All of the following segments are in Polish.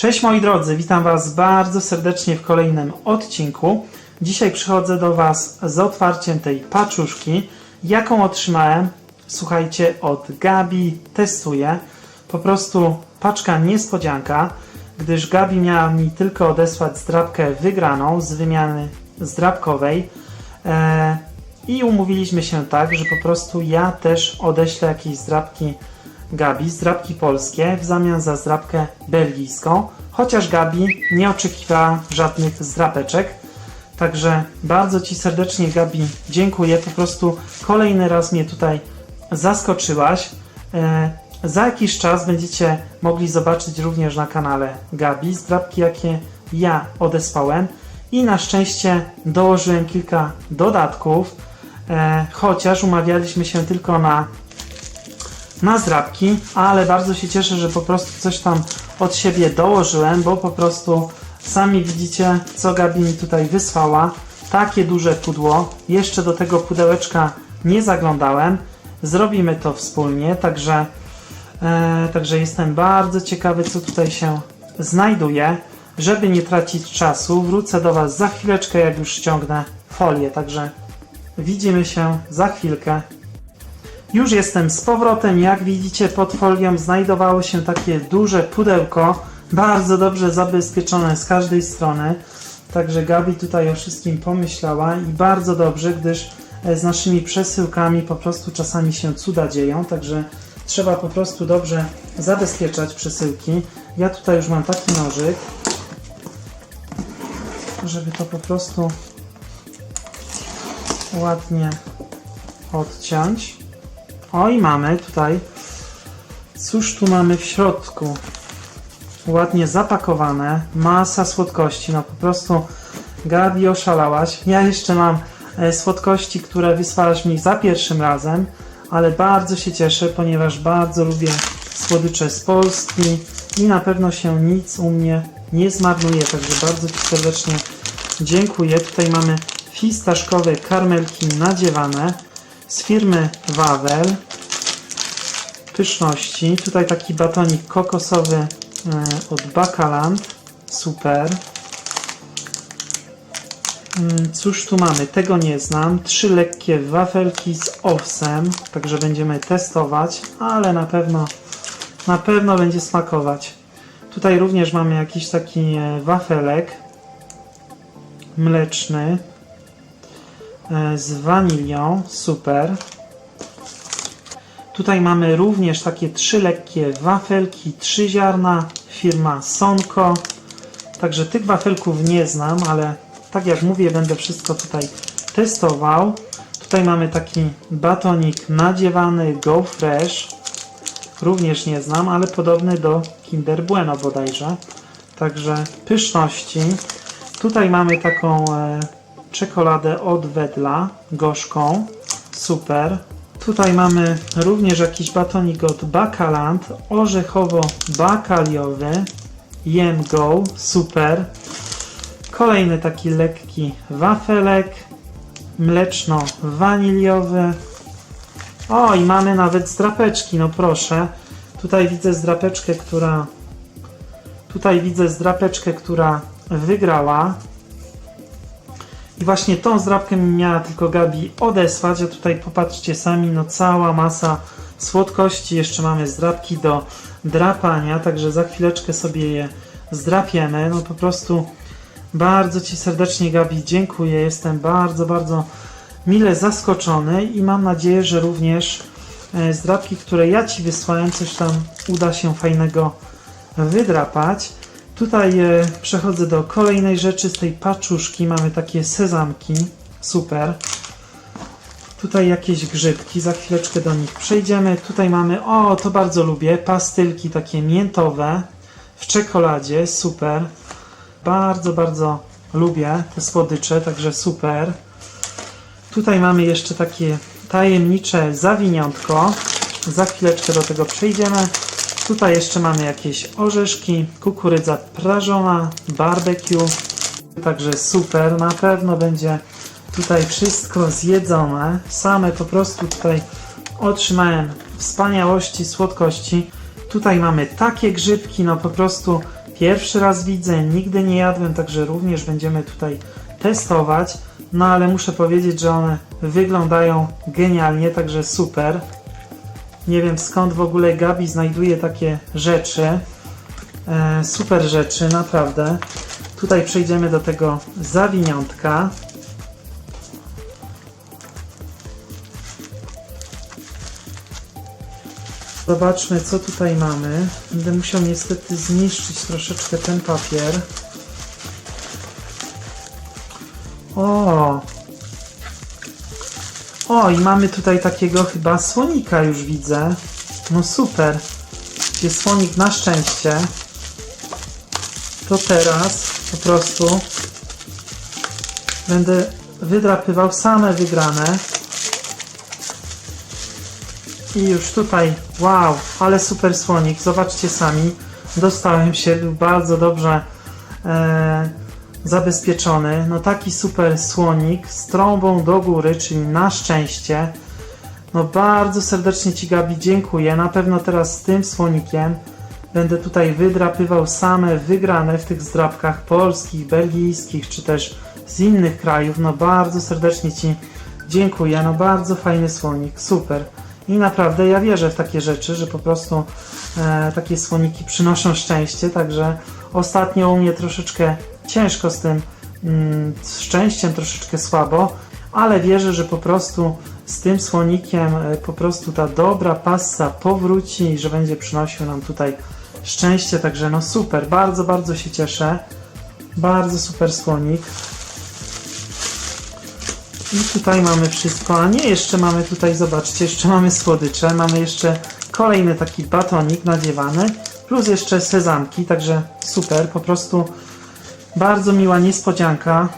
Cześć moi drodzy, witam Was bardzo serdecznie w kolejnym odcinku. Dzisiaj przychodzę do Was z otwarciem tej paczuszki, jaką otrzymałem, słuchajcie, od Gabi testuję. Po prostu paczka niespodzianka, gdyż Gabi miała mi tylko odesłać zdrabkę wygraną z wymiany zdrabkowej. E, I umówiliśmy się tak, że po prostu ja też odeślę jakieś zdrabki Gabi, zdrabki polskie w zamian za zdrabkę belgijską, chociaż Gabi nie oczekiwała żadnych zdrapeczek. Także bardzo Ci serdecznie Gabi dziękuję, po prostu kolejny raz mnie tutaj zaskoczyłaś. E, za jakiś czas będziecie mogli zobaczyć również na kanale Gabi zdrabki, jakie ja odesłałem i na szczęście dołożyłem kilka dodatków, e, chociaż umawialiśmy się tylko na na zdrabki, ale bardzo się cieszę, że po prostu coś tam od siebie dołożyłem, bo po prostu sami widzicie, co Gabi mi tutaj wysłała. Takie duże pudło. Jeszcze do tego pudełeczka nie zaglądałem. Zrobimy to wspólnie, także, e, także jestem bardzo ciekawy, co tutaj się znajduje. Żeby nie tracić czasu, wrócę do Was za chwileczkę, jak już ściągnę folię. Także widzimy się za chwilkę. Już jestem z powrotem. Jak widzicie, pod folią znajdowało się takie duże pudełko, bardzo dobrze zabezpieczone z każdej strony. Także Gabi tutaj o wszystkim pomyślała i bardzo dobrze, gdyż e, z naszymi przesyłkami po prostu czasami się cuda dzieją, także trzeba po prostu dobrze zabezpieczać przesyłki. Ja tutaj już mam taki nożyk, żeby to po prostu ładnie odciąć. O i mamy tutaj. Cóż tu mamy w środku? Ładnie zapakowane. Masa słodkości. No po prostu Gabi oszalałaś. Ja jeszcze mam e, słodkości, które wysłałaś mi za pierwszym razem, ale bardzo się cieszę, ponieważ bardzo lubię słodycze z Polski i na pewno się nic u mnie nie zmarnuje. Także bardzo Ci serdecznie dziękuję. Tutaj mamy fistaszkowe karmelki nadziewane z firmy Wawel. Pyszności. Tutaj taki batonik kokosowy e, od Bakaland. Super. Mm, Cóż tu mamy? Tego nie znam. Trzy lekkie wafelki z owsem, także będziemy testować, ale na pewno na pewno będzie smakować. Tutaj również mamy jakiś taki e, wafelek mleczny z wanilią. Super. Tutaj mamy również takie trzy lekkie wafelki, trzy ziarna, firma Sonko. Także tych wafelków nie znam, ale tak jak mówię, będę wszystko tutaj testował. Tutaj mamy taki batonik nadziewany Go Fresh. Również nie znam, ale podobny do Kinder Bueno bodajże. Także pyszności. Tutaj mamy taką e, czekoladę od Wedla, gorzką. Super. Tutaj mamy również jakiś batonik od Bakaland, orzechowo-bakaliowy, Jem Go, super. Kolejny taki lekki wafelek, mleczno-waniliowy. O, i mamy nawet zdrapeczki, no proszę. Tutaj widzę zdrapeczkę, która... Tutaj widzę zdrapeczkę, która wygrała. I właśnie tą zdrabkę mi miała tylko Gabi odesłać, a tutaj popatrzcie sami, no cała masa słodkości. Jeszcze mamy zdrabki do drapania, także za chwileczkę sobie je zdrapiemy. No po prostu bardzo Ci serdecznie Gabi dziękuję. Jestem bardzo, bardzo mile zaskoczony i mam nadzieję, że również e, zdrabki, które ja Ci wysłałem, coś tam uda się fajnego wydrapać. Tutaj e, przechodzę do kolejnej rzeczy z tej paczuszki. Mamy takie sezamki. Super. Tutaj jakieś grzybki, za chwileczkę do nich przejdziemy. Tutaj mamy, o to bardzo lubię, pastylki takie miętowe w czekoladzie, super. Bardzo, bardzo lubię te słodycze, także super. Tutaj mamy jeszcze takie tajemnicze zawiniątko. Za chwileczkę do tego przejdziemy. Tutaj jeszcze mamy jakieś orzeszki, kukurydza prażona, barbecue. Także super, na pewno będzie tutaj wszystko zjedzone. Same po prostu tutaj otrzymałem wspaniałości, słodkości. Tutaj mamy takie grzybki, no po prostu Pierwszy raz widzę, nigdy nie jadłem, także również będziemy tutaj testować. No ale muszę powiedzieć, że one wyglądają genialnie, także super. Nie wiem skąd w ogóle Gabi znajduje takie rzeczy. E, super rzeczy, naprawdę. Tutaj przejdziemy do tego zawiniątka. Zobaczmy, co tutaj mamy. Będę musiał niestety zniszczyć troszeczkę ten papier. O! O, i mamy tutaj takiego chyba słonika już widzę. No super. Jest słonik na szczęście. To teraz po prostu będę wydrapywał same wygrane. I już tutaj, wow, ale super słonik, zobaczcie sami. Dostałem się, był bardzo dobrze e, zabezpieczony. No taki super słonik z trąbą do góry, czyli na szczęście. No bardzo serdecznie Ci Gabi dziękuję. Na pewno teraz z tym słonikiem będę tutaj wydrapywał same wygrane w tych zdrapkach polskich, belgijskich, czy też z innych krajów. No bardzo serdecznie Ci dziękuję. No bardzo fajny słonik, super. I naprawdę ja wierzę w takie rzeczy, że po prostu e, takie słoniki przynoszą szczęście, także ostatnio u mnie troszeczkę ciężko z tym mm, z szczęściem, troszeczkę słabo, ale wierzę, że po prostu z tym słonikiem e, po prostu ta dobra passa powróci i że będzie przynosił nam tutaj szczęście, także no super, bardzo, bardzo się cieszę. Bardzo super słonik. I tutaj mamy wszystko, a nie, jeszcze mamy tutaj, zobaczcie, jeszcze mamy słodycze, mamy jeszcze kolejny taki batonik nadziewany, plus jeszcze sezamki, także super, po prostu bardzo miła niespodzianka.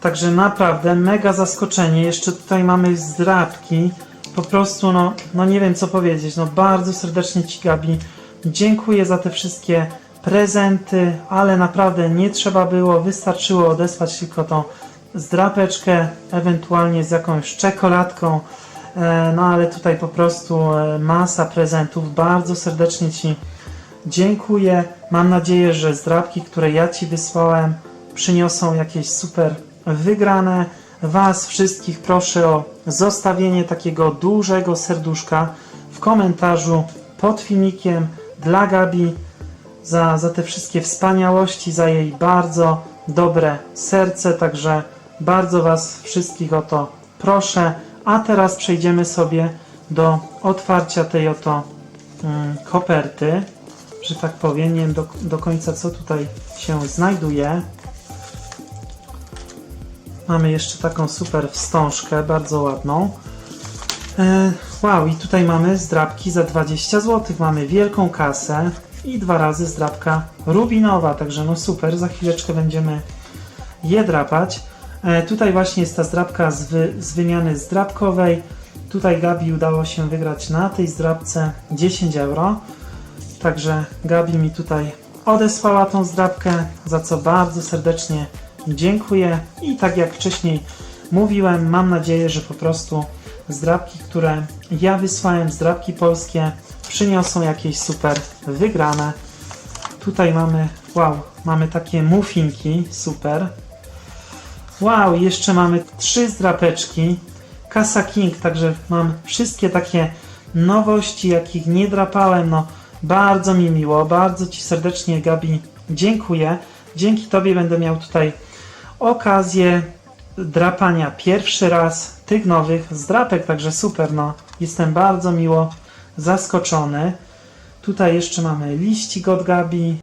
Także naprawdę mega zaskoczenie. Jeszcze tutaj mamy zdrabki. Po prostu, no, no nie wiem co powiedzieć. No bardzo serdecznie Ci Gabi dziękuję za te wszystkie prezenty, ale naprawdę nie trzeba było, wystarczyło odesłać tylko tą zdrapeczkę, ewentualnie z jakąś czekoladką. E, No ale tutaj po prostu e, masa prezentów. Bardzo serdecznie Ci dziękuję. Mam nadzieję, że zdrabki, które ja Ci wysłałem, przyniosą jakieś super wygrane. Was wszystkich proszę o zostawienie takiego dużego serduszka w komentarzu pod filmikiem dla Gabi za, za te wszystkie wspaniałości, za jej bardzo dobre serce. Także bardzo Was wszystkich o to proszę. A teraz przejdziemy sobie do otwarcia tej oto mm, koperty, że tak powiem. Nie wiem do, do końca, co tutaj się znajduje. Mamy jeszcze taką super wstążkę, bardzo ładną. E, wow, i tutaj mamy zdrabki za 20 zł. Mamy wielką kasę i dwa razy zdrabka rubinowa, także no super. Za chwileczkę będziemy je drapać. E, tutaj właśnie jest ta zdrabka z, wy, z wymiany zdrabkowej. Tutaj Gabi udało się wygrać na tej zdrabce 10 euro. Także Gabi mi tutaj odesłała tą zdrabkę, za co bardzo serdecznie dziękuję. I tak jak wcześniej mówiłem, mam nadzieję, że po prostu zdrabki, które ja wysłałem, zdrabki polskie, przyniosą jakieś super wygrane. Tutaj mamy, wow, mamy takie muffinki, super. Wow, jeszcze mamy trzy zdrapeczki. Casa King, także mam wszystkie takie nowości, jakich nie drapałem. No, bardzo mi miło, bardzo Ci serdecznie, Gabi, dziękuję. Dzięki Tobie będę miał tutaj okazję drapania pierwszy raz tych nowych zdrapek, także super, no. Jestem bardzo miło zaskoczony. Tutaj jeszcze mamy liścik od Gabi.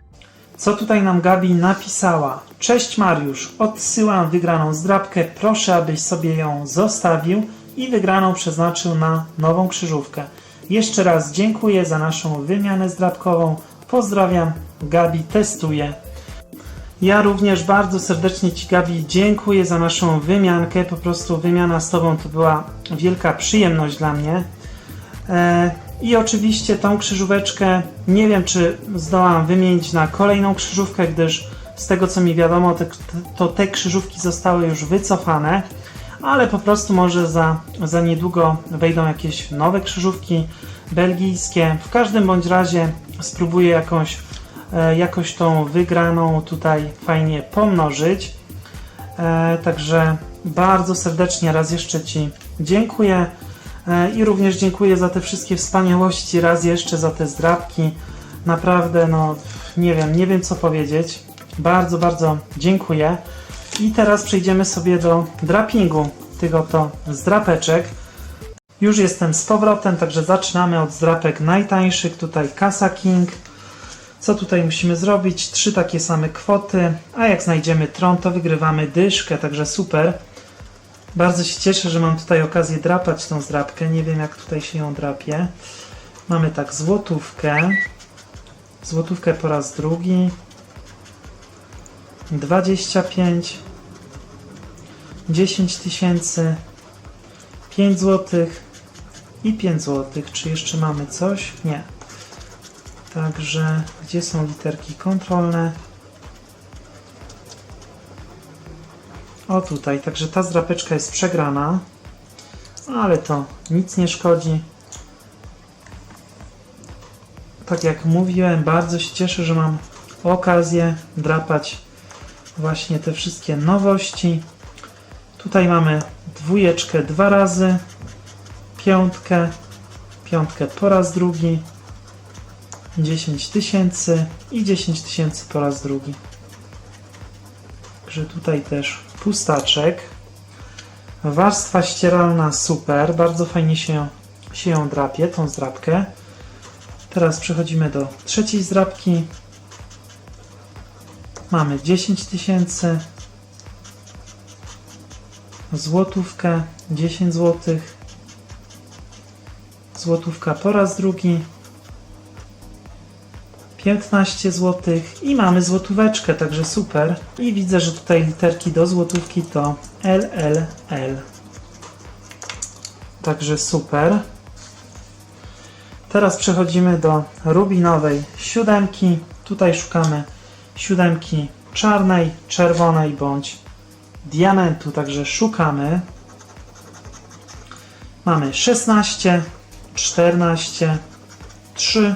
Co tutaj nam Gabi napisała? Cześć Mariusz, odsyłam wygraną zdrabkę, proszę abyś sobie ją zostawił i wygraną przeznaczył na nową krzyżówkę. Jeszcze raz dziękuję za naszą wymianę zdrabkową. Pozdrawiam, Gabi testuje. Ja również bardzo serdecznie Ci Gabi dziękuję za naszą wymiankę. Po prostu wymiana z Tobą to była wielka przyjemność dla mnie. E, I oczywiście tą krzyżóweczkę nie wiem, czy zdołam wymienić na kolejną krzyżówkę, gdyż z tego co mi wiadomo, to te krzyżówki zostały już wycofane, ale po prostu może za, za niedługo wejdą jakieś nowe krzyżówki belgijskie. W każdym bądź razie spróbuję jakąś e, jakoś tą wygraną tutaj fajnie pomnożyć. E, Także bardzo serdecznie raz jeszcze Ci dziękuję E, i również dziękuję za te wszystkie wspaniałości, raz jeszcze za te zdrabki. Naprawdę, no nie wiem, nie wiem co powiedzieć. Bardzo, bardzo dziękuję. I teraz przejdziemy sobie do drapingu tych oto zdrapeczek. Już jestem z powrotem, także zaczynamy od zdrapek najtańszych. Tutaj Casa King. Co tutaj musimy zrobić? Trzy takie same kwoty, a jak znajdziemy tron, to wygrywamy dyszkę, także super. Bardzo się cieszę, że mam tutaj okazję drapać tą zdrapkę. Nie wiem, jak tutaj się ją drapie. Mamy tak złotówkę. Złotówkę po raz drugi. 25. 10 tysięcy. 5 złotych. I 5 złotych. Czy jeszcze mamy coś? Nie. Także, gdzie są literki kontrolne? O tutaj, także ta zdrapeczka jest przegrana, ale to nic nie szkodzi. Tak jak mówiłem, bardzo się cieszę, że mam okazję drapać właśnie te wszystkie nowości. Tutaj mamy dwójeczkę dwa razy, piątkę, piątkę po raz drugi, 10 tysięcy i 10 tysięcy po raz drugi. Także tutaj też pustaczek. Warstwa ścieralna super, bardzo fajnie się, się ją drapie, tą zdrapkę. Teraz przechodzimy do trzeciej zdrapki. Mamy 10 tysięcy. Złotówkę, 10 złotych. Złotówka po raz drugi. 15 zł i mamy złotóweczkę, także super. I widzę, że tutaj literki do złotówki to LLL. Także super. Teraz przechodzimy do rubinowej siódemki. Tutaj szukamy siódemki czarnej, czerwonej bądź diamentu, także szukamy. Mamy 16, 14, 3,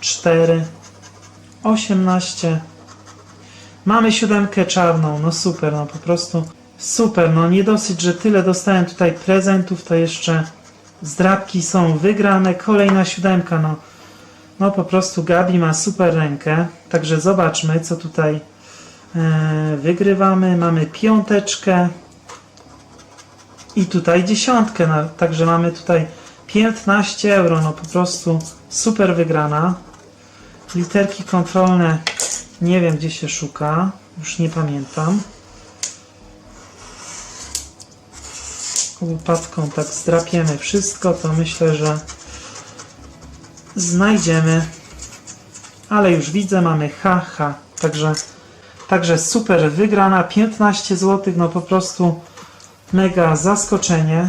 4, 18. Mamy siódemkę czarną, no super, no po prostu super, no nie dosyć, że tyle dostałem tutaj prezentów, to jeszcze zdrabki są wygrane, kolejna siódemka, no, no po prostu Gabi ma super rękę, także zobaczmy, co tutaj e, wygrywamy. Mamy piąteczkę i tutaj dziesiątkę, no, także mamy tutaj 15 euro, no po prostu super wygrana. Literki kontrolne nie wiem gdzie się szuka, już nie pamiętam. Łopatką tak zdrapiemy wszystko, to myślę, że znajdziemy. Ale już widzę, mamy haha, także, także super wygrana, 15 zł, no po prostu mega zaskoczenie.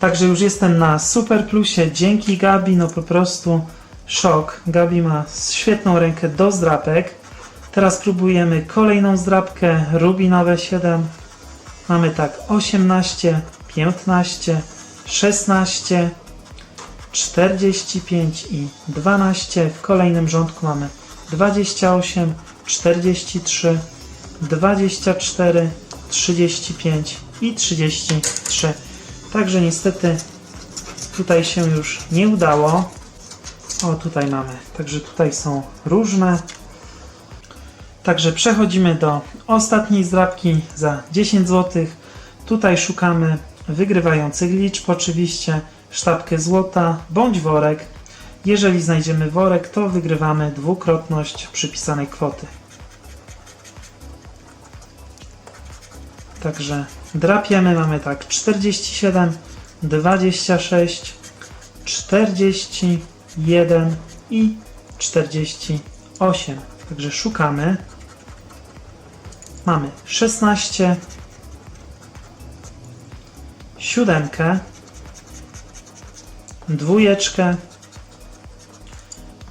Także już jestem na super plusie, dzięki Gabi, no po prostu szok. Gabi ma świetną rękę do zdrapek. Teraz próbujemy kolejną zdrapkę, rubinowe 7. Mamy tak 18, 15, 16, 45 i 12. W kolejnym rządku mamy 28, 43, 24, 35 i 33. Także niestety tutaj się już nie udało. O, tutaj mamy. Także tutaj są różne. Także przechodzimy do ostatniej zdrabki za 10 zł. Tutaj szukamy wygrywających liczb, oczywiście sztabkę złota bądź worek. Jeżeli znajdziemy worek, to wygrywamy dwukrotność przypisanej kwoty. Także drapiemy, mamy tak 47, 26, 41 i 48. Także szukamy. Mamy 16, siódemkę, dwójeczkę,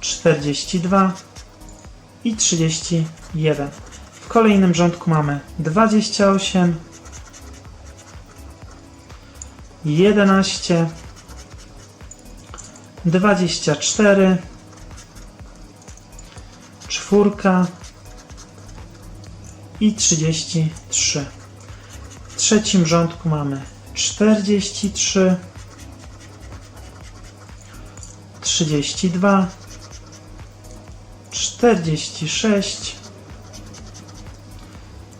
42 i 31. W kolejnym rządku mamy 28, 11, 24, czwórka i 33. W trzecim rządku mamy 43, 32, 46,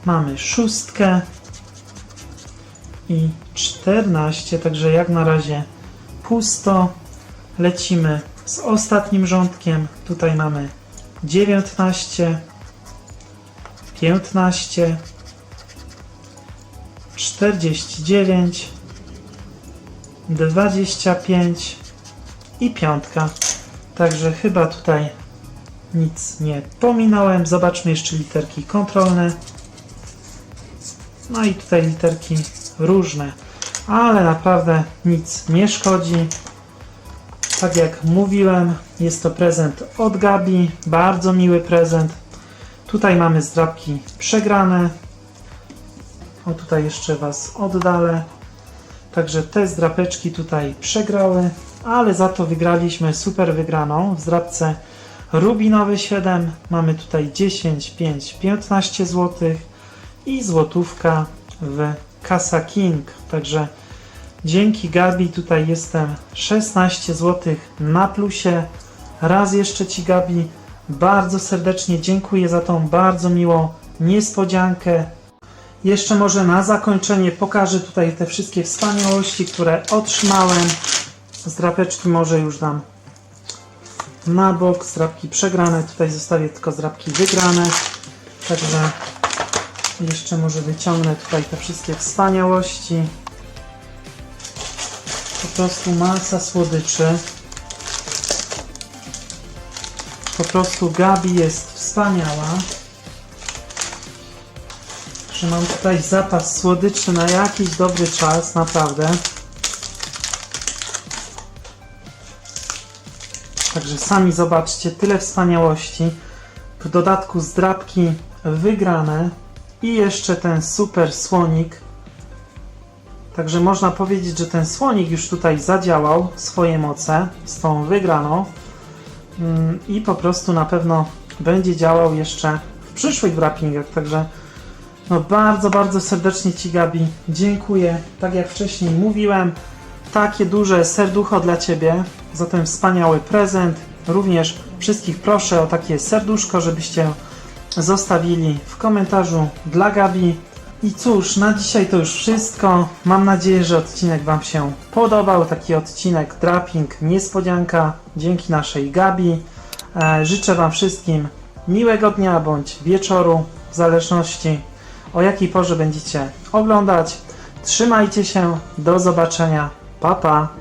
mamy szóstkę i 14, także jak na razie pusto. Lecimy z ostatnim rządkiem. Tutaj mamy 19, 15, 49, 25 i piątka. Także chyba tutaj nic nie pominąłem. Zobaczmy jeszcze literki kontrolne. No i tutaj literki różne, ale naprawdę nic nie szkodzi. Tak jak mówiłem, jest to prezent od Gabi, bardzo miły prezent. Tutaj mamy zdrabki przegrane. O, tutaj jeszcze Was oddalę. Także te zdrapeczki tutaj przegrały, ale za to wygraliśmy super wygraną w zdrabce Rubinowy 7. Mamy tutaj 10, 5, 15 zł i złotówka w Casa King. Także dzięki Gabi tutaj jestem 16 zł na plusie. Raz jeszcze Ci Gabi bardzo serdecznie dziękuję za tą bardzo miłą niespodziankę. Jeszcze może na zakończenie pokażę tutaj te wszystkie wspaniałości, które otrzymałem. Zdrapeczki może już dam na bok, zdrapki przegrane. Tutaj zostawię tylko zdrapki wygrane. Także jeszcze może wyciągnę tutaj te wszystkie wspaniałości. Po prostu masa słodyczy. Po prostu Gabi jest wspaniała. Że mam tutaj zapas słodyczy na jakiś dobry czas, naprawdę. Także sami zobaczcie, tyle wspaniałości. W dodatku zdrabki wygrane i jeszcze ten super słonik. Także można powiedzieć, że ten słonik już tutaj zadziałał swoje moce z tą wygraną Mm, i po prostu na pewno będzie działał jeszcze w przyszłych wrappingach. Także no bardzo, bardzo serdecznie Ci Gabi dziękuję. Tak jak wcześniej mówiłem, takie duże serducho dla Ciebie za ten wspaniały prezent. Również wszystkich proszę o takie serduszko, żebyście zostawili w komentarzu dla Gabi. I cóż, na dzisiaj to już wszystko. Mam nadzieję, że odcinek Wam się podobał. Taki odcinek draping, niespodzianka dzięki naszej Gabi. E, życzę Wam wszystkim miłego dnia bądź wieczoru, w zależności o jakiej porze będziecie oglądać. Trzymajcie się, do zobaczenia, pa pa!